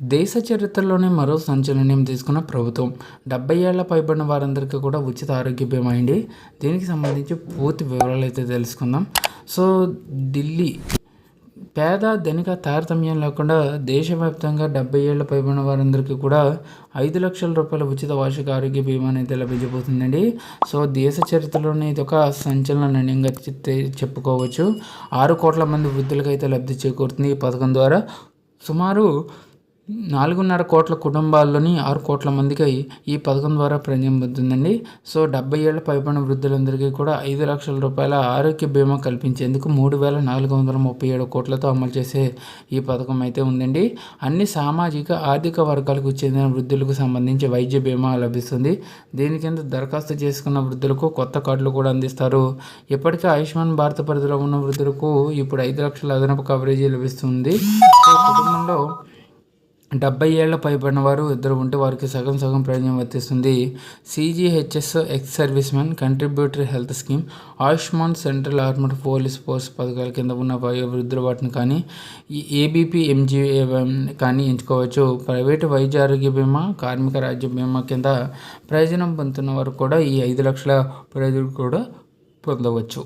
దేశ చరిత్రలోనే మరో సంచలనం తీసుకున్న ప్రభుత్వం. డెబ్బై ఏళ్ళ పైబడిన వారందరికీ కూడా ఉచిత ఆరోగ్య బీమా అండి. దీనికి సంబంధించి పూర్తి వివరాలు అయితే తెలుసుకుందాం. సో ఢిల్లీ పేద ధనిక తారతమ్యం లేకుండా దేశవ్యాప్తంగా డెబ్బై ఏళ్ళ పైబడిన వారందరికీ కూడా ఐదు లక్షల రూపాయల ఉచిత వార్షిక ఆరోగ్య బీమా అనేది లభించబోతుందండి. సో దేశ చరిత్రలోనే ఇది ఒక సంచలన నిర్ణయంగా చెప్పుకోవచ్చు. ఆరు కోట్ల మంది వృద్ధులకైతే లబ్ధి చేకూరుతుంది ఈ పథకం ద్వారా. సుమారు నాలుగున్నర కోట్ల కుటుంబాల్లోని ఆరు కోట్ల మందికి ఈ పథకం ద్వారా ప్రయోజనం పొందుతుందండి సో డెబ్బై ఏళ్ళ పైబడిన వృద్ధులందరికీ కూడా ఐదు లక్షల రూపాయల ఆరోగ్య బీమా కల్పించేందుకు మూడు వేల నాలుగు వందల ముప్పై ఏడు కోట్లతో అమలు చేసే ఈ పథకం అయితే ఉందండి. అన్ని సామాజిక ఆర్థిక వర్గాలకు చెందిన వృద్ధులకు సంబంధించి వైద్య బీమా లభిస్తుంది. దీని కింద దరఖాస్తు చేసుకున్న వృద్ధులకు కొత్త కార్డులు కూడా అందిస్తారు. ఇప్పటికే ఆయుష్మాన్ భారత్ పరిధిలో ఉన్న వృద్ధులకు ఇప్పుడు ఐదు లక్షల అదనపు కవరేజీ లభిస్తుంది. సో కుటుంబంలో డెబ్బై ఏళ్ళ పైబడిన వారు ఇద్దరు ఉంటే వారికి సగం సగం ప్రయోజనం వర్తిస్తుంది. CGHS ex service man contributory health scheme Ayushman central armed police force పథకాల కింద ఉన్న వయో వృద్ధుల వాటిని కానీ ఈ ఏబీపీ ఎంజీ కానీ ఎంచుకోవచ్చు. ప్రైవేటు వైద్య ఆరోగ్య బీమా కార్మిక రాజ్య బీమా కింద ప్రయోజనం పొందుతున్న వారు కూడా ఈ ఐదు లక్షల ప్రయోజనం కూడా పొందవచ్చు.